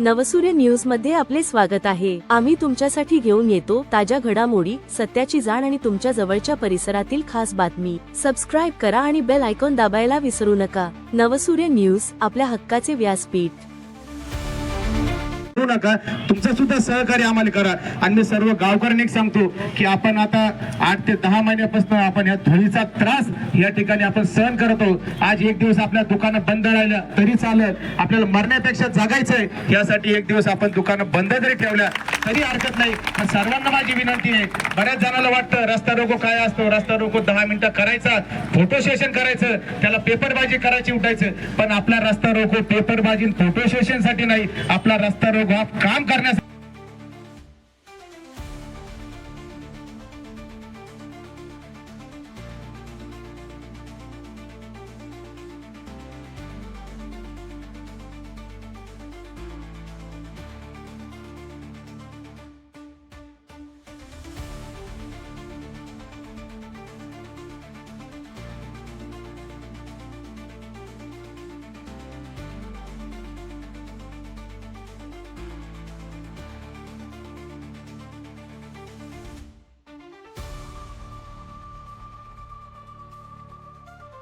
नवसूर्य न्यूजमध्ये आपले स्वागत आहे. आम्ही तुमच्यासाठी घेऊन येतो ताज्या घडामोडी सत्याची जाण आणि तुमच्या जवळच्या परिसरातील खास बातमी. सबस्क्राईब करा आणि बेल आयकॉन दाबायला विसरू नका. नवसूर्य न्यूज आपल्या हक्काचे व्यासपीठ. करू नका. तुमचं सुद्धा सहकार्य आम्हाला करा. आणि मी सर्व गावकऱ्यांनी सांगतो की आपण आता आठ ते दहा महिन्यापासून आपण या धुळीचा त्रास या ठिकाणी आपण सहन करत आहोत. आज एक दिवस आपल्या दुकानं बंद राहिल्या तरी चालेल. आपल्याला मरण्यापेक्षा जगायचंय. यासाठी एक दिवस आपण दुकानं बंद जरी ठेवल्या तरी हरकत नाही. पण सर्वांना माझी विनंती आहे. बऱ्याच जणांना वाटतं रस्ता रोको काय असतो? रस्ता रोको दहा मिनिटं करायचा. फोटो सेशन करायचं. त्याला पेपरबाजी करायची उठायचं. पण आपला रस्ता रोको पेपरबाजी फोटो सेशनसाठी नाही. आपला रस्ता रोको हा काम करण्यासाठी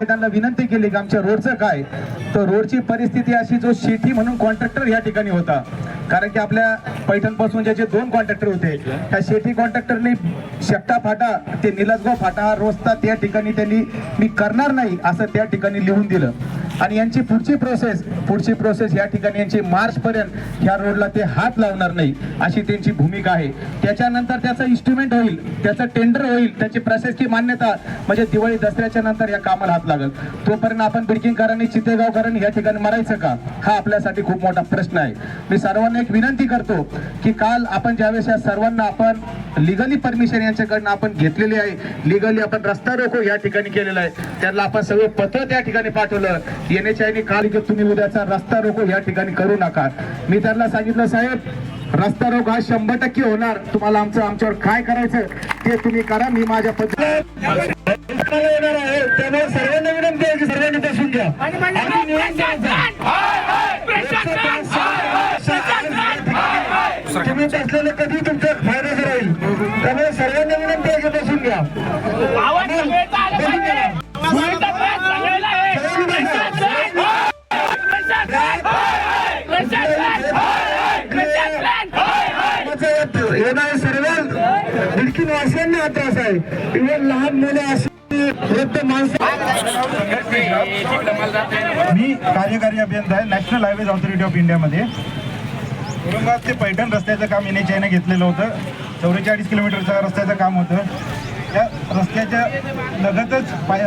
त्यांना विनंती केली की आमच्या रोडचं काय? तर रोडची परिस्थिती अशी जो शेठी म्हणून कॉन्ट्रॅक्टर या ठिकाणी होता. कारण की आपल्या पैठणपासून ज्याचे दोन कॉन्ट्रॅक्टर होते त्या शेठी कॉन्ट्रॅक्टरने शेपटा फाटा ते निलजगाव फाटा हा त्या ठिकाणी त्यांनी मी करणार नाही असं त्या ठिकाणी लिहून दिलं. आणि यांची पुढची प्रोसेस पुढची प्रोसेस या ठिकाणी यांची मार्चपर्यंत ह्या रोडला ते हात लावणार नाही अशी त्यांची भूमिका आहे. त्याच्यानंतर त्याचं इन्स्ट्रुमेंट होईल त्याचं टेंडर होईल त्याची प्रशासकीय मान्यता म्हणजे दिवाळी दसऱ्याच्या नंतर या कामाला हात लागेल. तोपर्यंत आपण बिडकिंगकरांनी चितेगावकरांनी या ठिकाणी मरायचं का? हा आपल्यासाठी खूप मोठा प्रश्न आहे. मी सर्वांना एक विनंती करतो की काल आपण ज्यावेळेस या सर्वांना आपण लिगली परमिशन यांच्याकडनं आपण घेतलेली आहे लिगली आपण रस्ता रोको या ठिकाणी केलेला आहे. त्यांना आपण सगळं पत्र त्या ठिकाणी पाठवलं. येण्याच्या आधी काल की तुम्ही उद्याचा रस्ता रोको या ठिकाणी करू नका. मी त्यांना सांगितलं साहेब रस्ता रोको हा शंभर टक्के होणार. तुम्हाला आमचं आमच्यावर काय करायचं ते तुम्ही करा. मी माझ्या पद्धतीने येणार आहे. त्यामुळे सर्वांना विनंती आहे की सर्वांनी बसून घ्या. माझं सर्व बिडकीन वासियांना हा त्रास आहे. इव्हन लहान मुलं अशी मी कार्यकारी अभियंता आहे नॅशनल हायवेज ऑथॉरिटी ऑफ इंडियामध्ये औरंगाबाद ते पैठण रस्त्याचं काम एन एच आयनं घेतलेलं होतं. चौवेचाळीस किलोमीटरचं रस्त्याचं काम होतं. त्या रस्त्याच्या लगतच पाय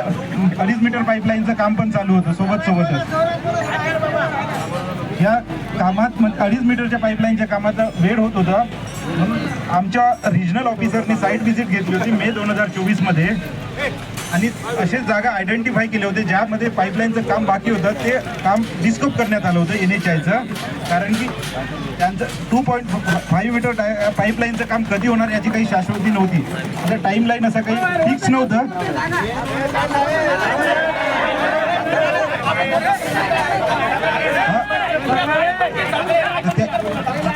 अडीच मीटर पाईपलाईनचं काम पण चालू होतं सोबत सोबतच या कामात अडीच मीटरच्या पाईपलाईनच्या कामाचा वेळ होत होता. आमच्या रिजनल ऑफिसरनी साईट व्हिजिट घेतली होती मे दोन हजार चोवीसमध्ये. आणि असे जागा आयडेंटिफाय केले होते ज्यामध्ये पाईपलाईनचं काम बाकी होतं. ते काम डिस्कोप करण्यात आलं होतं एन एच आयचं कारण की त्यांचं two point five metre dia पाईपलाईनचं काम कधी होणार याची काही शाश्वती नव्हती. आता टाईमलाईन असं काही फिक्स नव्हतं.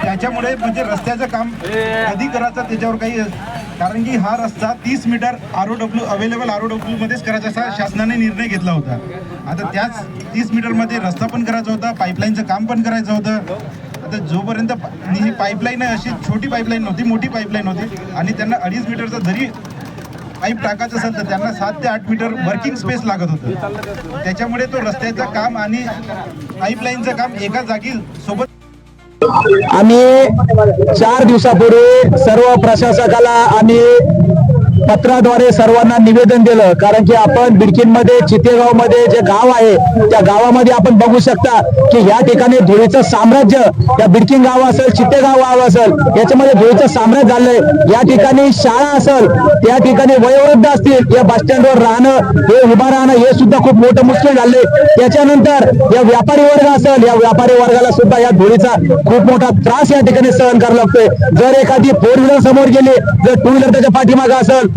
त्याच्यामुळे म्हणजे रस्त्याचं काम कधी करायचं त्याच्यावर काही कारण की हा रस्ता तीस metre R O W available R O W मध्येच करायचा असा शासनाने निर्णय घेतला होता. आता त्याच तीस मीटरमध्ये रस्ता पण करायचा होता पाईपलाईनचं काम पण करायचं होतं. आता जोपर्यंत ही पाईपलाईन आहे अशी छोटी पाईपलाईन नव्हती मोठी पाईपलाईन होती आणि त्यांना अडीच मीटरचा जरी पाईप टाकायचं असेल तर त्यांना सात ते आठ मीटर वर्किंग स्पेस लागत होतं. त्याच्यामुळे तो रस्त्याचं काम आणि पाईपलाईनचं काम एका जागी सोबत आम्ही चार दिवसापूर्वी सर्व प्रशासकाला आम्ही पत्राद्वारे सर्वांना निवेदन दिलं. कारण की आपण बिडकीनमध्ये चितेगावमध्ये जे गाव आहे त्या गावामध्ये आपण बघू शकता की या ठिकाणी धुळीचं साम्राज्य या बिडकीन गाव असेल चितेगाव गाव असेल याच्यामध्ये धुळीचं साम्राज्य झालंय. या ठिकाणी शाळा असेल त्या ठिकाणी वयोवृद्ध असतील या बस स्टँडवर राहणं हे उभं राहणं हे सुद्धा खूप मोठं मुश्किल झालंय. त्याच्यानंतर या व्यापारी वर्ग असेल या व्यापारी वर्गाला सुद्धा या धुळीचा खूप मोठा त्रास या ठिकाणी सहन करावा लागतोय. जर एखादी फोर व्हीलर समोर गेली जर टू व्हीलर त्याच्या पाठीमागे असेल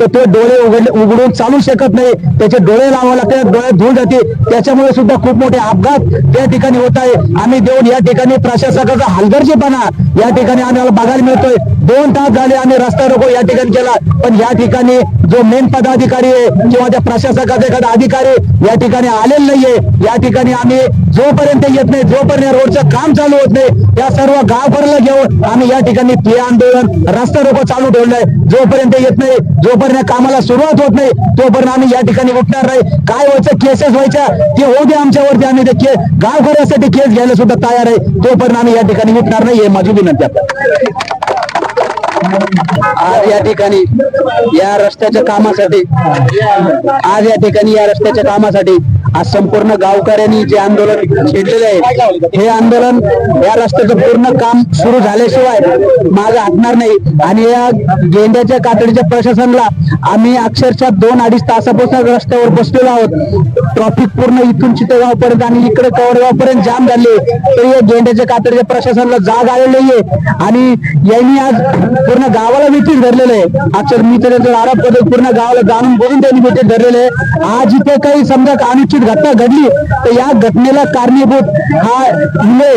तर तो डोळे उघडले उघडून चालू शकत नाही. त्याचे डोळे लावावे लागते डोळ्यात धूळ जाते. त्याच्यामुळे सुद्धा खूप मोठे अपघात त्या ठिकाणी होत आहे. आम्ही देऊन या ठिकाणी प्रशासकाचा हलगर्जीपणा या ठिकाणी आम्हाला बघायला मिळतोय. दोन तास झाले आम्ही रस्ता रोको या ठिकाणी केला. पण या ठिकाणी जो मेन पदाधिकारी आहे किंवा त्या प्रशासकाचा एखादा अधिकारी या ठिकाणी आलेला नाहीये. या ठिकाणी आम्ही जोपर्यंत येत नाही जोपर्यंत रोडचं काम चालू होत नाही या सर्व गावभरला घेऊन आम्ही या ठिकाणी ठिय्या आंदोलन रस्ता रोको चालू ठेवलंय. जोपर्यंत येत नाही जोपर्यंत कामाला सुरुवात होत नाही तोपर्यंत आम्ही या ठिकाणी उठणार नाही. काय व्हायचं केसेस व्हायच्या ते होऊ दे आमच्यावरती. आम्ही ते के- गावकऱ्यासाठी केस घ्यायला सुद्धा तयार आहे. तोपर्यंत आम्ही या ठिकाणी उठणार नाही हे माझी विनंती आहे आज या ठिकाणी या रस्त्याच्या कामासाठी आज या ठिकाणी या रस्त्याच्या कामासाठी आज संपूर्ण गावकऱ्यांनी जे आंदोलन छेडलेले आहे हे आंदोलन या रस्त्याचं पूर्ण काम सुरू झाल्याशिवाय मागे हटणार नाही. आणि या गेंड्याच्या कातडीच्या प्रशासनाला आम्ही अक्षरशः दोन अडीच तासापासून रस्त्यावर बसलेलो आहोत. ट्रॉफिक पूर्ण इथून चितेगाव पर्यंत आणि इकडे कवडगाव पर्यंत जाम झाले. तरी या गेंड्याच्या कातडीच्या प्रशासनाला जाग आलेली आहे आणि यांनी आज पूर्ण गावाला मिटिंग धरलेलं आहे. अक्षर मी तर त्यांचा आरोप करतो पूर्ण गावाला जाणून बोलून त्यांनी मिटिंग धरलेलं आहे. आज इथे काही समजा अनुचित घटना घडली तर या घटनेला कारणीभूत हा इले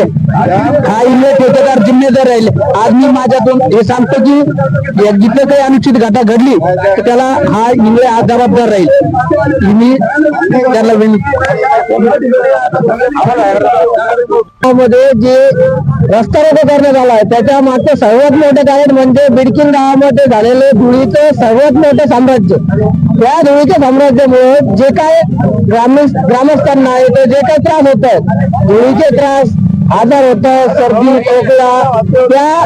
हा इले ठेकेदार जिम्मेदार राहील. आज मी माझ्यातून हे सांगतो की जिथे काही अनुचित घटना घडली तर त्याला हा इंगळे आज जबाबदार राहील. मी त्याला विनंती मध्ये जे रस्ता रोको करण्यात आला आहे त्याच्या मागचं सर्वात मोठं कारण म्हणजे बिडकीन गावामध्ये झालेले धुळीचं सर्वात मोठं साम्राज्य. त्या धुळीच्या साम्राज्यामुळे जे काय ग्रामीण ग्रामस्थांना आहे ते जे काही त्रास होत आहेत धुळीचे त्रास आजार होत सर्दी खोकला त्या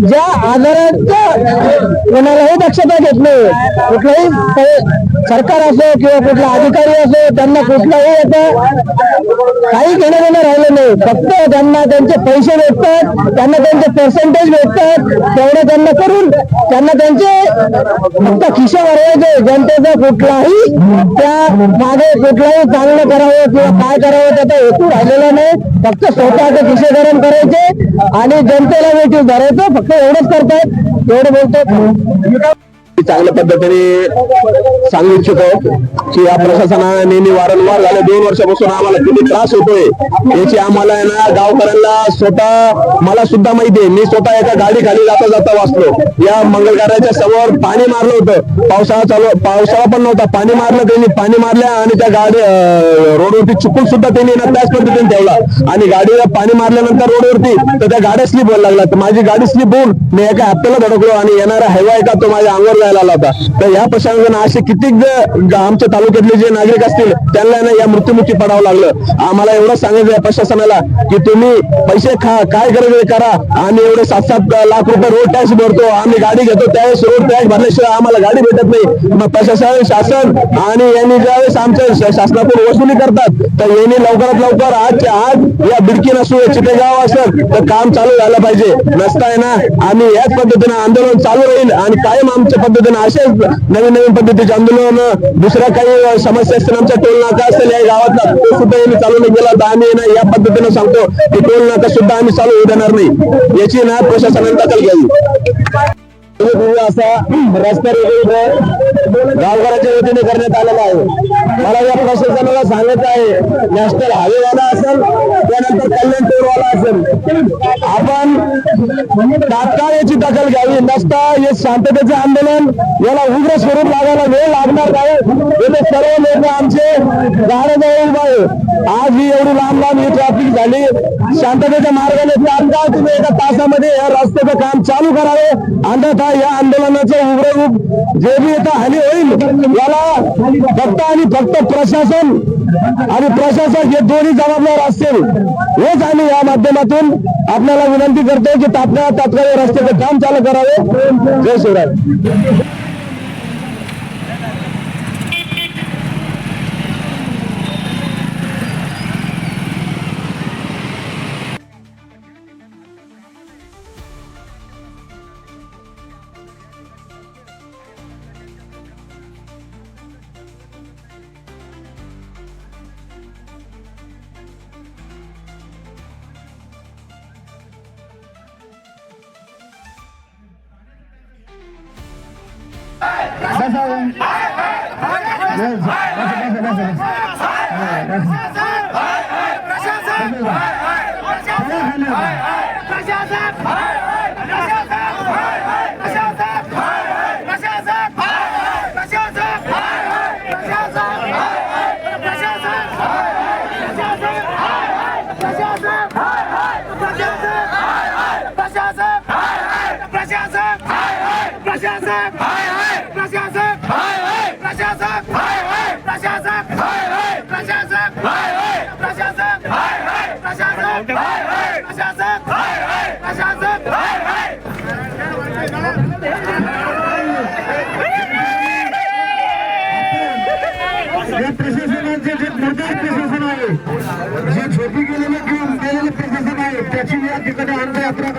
ज्या आजारांचं कोणालाही दक्षता घेत नाही कुठलाही सरकार असो किंवा कुठला अधिकारी असो त्यांना कुठलाही आता काही घेणं देणं राहिलं नाही. फक्त त्यांना त्यांचे पैसे भेटतात त्यांना त्यांचे पर्सेंटेज भेटतात तेवढं त्यांना करून त्यांना त्यांचे फक्त खिशा वाढवायचे जनतेचा कुठलाही त्या मागे कुठलाही चांगलं करावं किंवा काय करावं त्याचा हेतू राहिलेला नाही. फक्त स्वतःचं खिशे गरम करायचे आणि जनतेला वेटीव धरायचं. फक्त एवढंच करतायत. एवढं बोलतो चांगल्या पद्धतीने सांगू इच्छितो की या प्रशासनाने वारंवार झाले. दोन वर्षापासून आम्हाला किती त्रास होतोय याची आम्हाला आहे ना गावकऱ्यांना स्वतः मला सुद्धा माहिती आहे. मी स्वतः एका गाडी खाली जाता जाता वाचलो. या मंगलकाराच्या समोर पाणी मारलं होतं. पावसाळा चालू पावसाळा पण नव्हता. पाणी मारलं त्यांनी पाणी मारल्या आणि त्या गाडी रोडवरती चुकून सुद्धा त्यांनी ना त्याच पद्धतीने ठेवला. आणि गाडीला पाणी मारल्यानंतर रोडवरती तर त्या गाड्या स्लिप व्हायला लागला तर माझी गाडी स्लिप होऊन मी एका हप्त्याला धडकलो आणि येणारा हैवा आहे का तो माझ्या अंगावर जायला आला होता. तर या प्रसंगानं असे कितीक आमच्या तालुक्यातले जे नागरिक असतील त्यांना ना या मृत्युमुखी पडावं लागलं. आम्हाला एवढं सांगायचं आहे प्रशासनाला की तुम्ही पैसे खा काय गरज करा. आम्ही एवढे सात सात लाख रुपये रोड टॅक्स भरतो. आम्ही गाडी घेतो त्यावेळेस रोड टॅक्स भरल्याशिवाय आम्हाला गाडी भेटत नाही. मग प्रशासन शासन आणि यांनी ज्यावेळेस आमच्या शासनातून वसुली करतात तर यांनी लवकरात लवकर आजच्या आज या बिडकी नसू या चितेगाव असेल तर काम चालू झालं पाहिजे. नसताय ना आम्ही याच पद्धतीने आंदोलन चालू राहील आणि कायम आमच्या पद्धती पद्धतीने असेच नवीन नवीन पद्धतीचे आंदोलन दुसऱ्या काही समस्या असतील आमच्या टोल नाका असेल या गावातला तो सुद्धा यांनी चालू नाही केला तर आम्ही ना या पद्धतीने सांगतो की टोल नाका सुद्धा आम्ही चालू होऊ देणार नाही. याची ना प्रशासनाने दखल घ्यावी. असा रस्ता गावकऱ्याच्या वतीने करण्यात आलेला आहे. मला या प्रशासनाला सांगायचं आहे नॅशनल हायवेवाला असेल त्यानंतर कल्याण टोरवाला असेल. आपण तात्काळ याची दखल घ्यावी. नसता हे शांततेचे आंदोलन याला उग्र स्वरूप लागायला वेळ लागणार नाही. येथे सर्व लोक आमचे गाड्याजवळ उभा आहे. आज ही एवढी लांब लांब ही ट्रॅफिक झाली. शांततेच्या मार्गाने तात्काळ तुम्ही एका तासामध्ये या रस्त्याचं काम चालू करावे. अन्यथा या आंदोलनाचं उग्र जे बी आता हानी होईल याला फक्त आणि फक्त प्रशासन आणि प्रशासक हे दोन्ही जबाबदार असतील. हेच आम्ही या माध्यमातून आपल्याला विनंती करतो की तात्काळ तात्काळ रस्त्याचं काम चालू करावे. जय शिवराय. बसा हो. बस, बसा, बसा, बसा. हा, बसा. या प्रशासनाचे जे निर्दय प्रशासन आहे जे झोपी गेलेले घेऊन गेलेले प्रशासन आहे त्याची या ठिकाणी अंत्ययात्रा